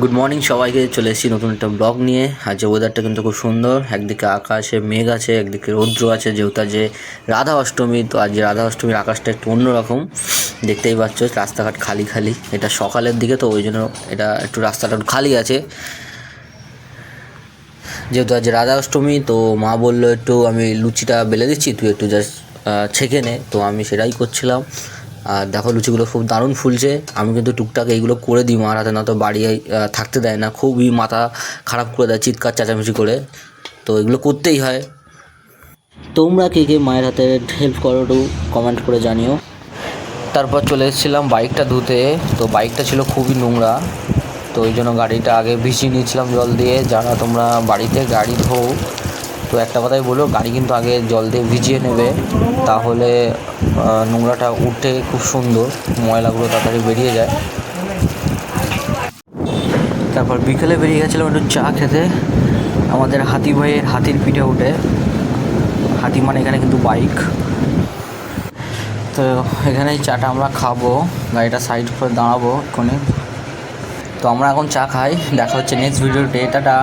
Good morning সবাইকে চলে এসেছি নতুন একটা ব্লগ নিয়ে। আর যে ওয়েদারটা কিন্তু খুব সুন্দর। একদিকে আকাশে মেঘ আছে, একদিকে রৌদ্র আছে, যেহেতু যে রাধা অষ্টমী, তো আজ রাধা অষ্টমীর আকাশটা একটু অন্যরকম। দেখতেই পাচ্ছ, রাস্তাঘাট খালি খালি। এটা সকালের দিকে, তো ওই জন্য এটা একটু রাস্তাটা খালি আছে। যেহেতু আজ রাধা অষ্টমী, তো মা বলল, একটু আমি লুচিটা বেলে দিচ্ছি, তুই একটু জাস্ট ছেঁকে নে। তো আমি সেটাই করছিলাম। আর দেখো লুচিগুলো খুব দারুণ ফুলছে। আমি কিন্তু টুকটাক এইগুলো করে দিই মার হাতে না তো বাড়ি থাকতে দেয় না। খুবই মাথা খারাপ করে দেয় চিৎকার, চেঁচামেচি করে। তো এগুলো করতেই হয়। তোমরা কে কে মায়ের হাতে হেল্প করো একটু কমেন্ট করে জানিও। তারপর চলে এসেছিলাম বাইকটা ধুতে। তো বাইকটা ছিল খুবই নোংরা। তো ওই জন্য গাড়িটা আগে ভিজিয়ে নিয়েছিলাম জল দিয়ে। যারা তোমরা বাড়িতে গাড়ি ধো তো একটা কথাই বলো গাড়ি কিন্তু আগে জল দিয়ে ভিজিয়ে নেবে, তাহলে নোংরাটা উঠে খুব সুন্দর, ময়লাগুলো তাড়াতাড়ি বেরিয়ে যায়। তারপর বিকেলে বেরিয়ে গেছিলাম একটু চা খেতে, আমাদের হাতি ভাইয়ের হাতির পিঠে উঠে। হাতি মানে এখানে কিন্তু বাইক। তো এখানে চাটা আমরা খাব, গাড়িটা সাইড করে দাঁড়াবো এক্ষুনি। তো আমরা এখন চা খাই, দেখা হচ্ছে নেক্সট ভিডিওতে টাটা।